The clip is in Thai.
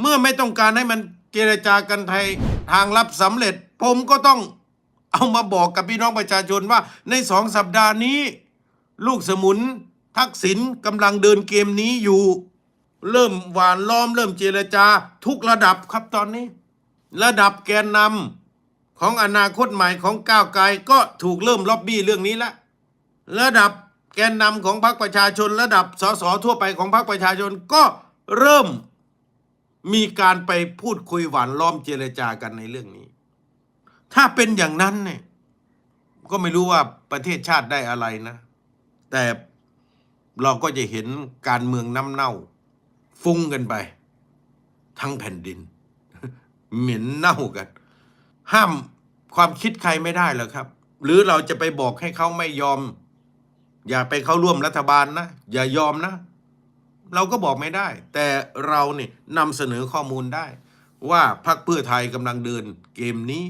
เมื่อไม่ต้องการให้มันเจรจากันไทยทางลับสำเร็จ ผมก็ต้องเอามาบอกกับพี่น้องประชาชนว่า ในสองสัปดาห์นี้ ลูกสมุนทักษิณกำลังเดินเกมนี้อยู่ เริ่มหวานล้อม เริ่มเจรจา ทุกระดับครับตอนนี้ ระดับแกนนำของอนาคตใหม่ของก้าวไกลก็ถูกเริ่มล็อบบี้เรื่องนี้ละระดับแกนนำของพรรคประชาชน ระดับสสทั่วไปของพรรคประชาชนก็เริ่ม มีการไปพูดคุยหวานล้อมเจรจากันในเรื่องนี้ ถ้าเป็นอย่างนั้นเนี่ย ก็ไม่รู้ว่าประเทศชาติได้อะไรนะ แต่เราก็จะเห็นการเมืองน้ำเน่า ฟุ้งกันไป ทั้งแผ่นดิน เหม็นเน่ากัน ห้ามความคิดใครไม่ได้หรอกครับ หรือเราจะไปบอกให้เขาไม่ยอม อย่าไปเข้าร่วมรัฐบาลนะ อย่ายอมนะ เราก็บอกไม่ได้ แต่เราเนี่ยนำเสนอข้อมูลได้ ว่าพรรคเพื่อไทยกำลังเดินเกมนี้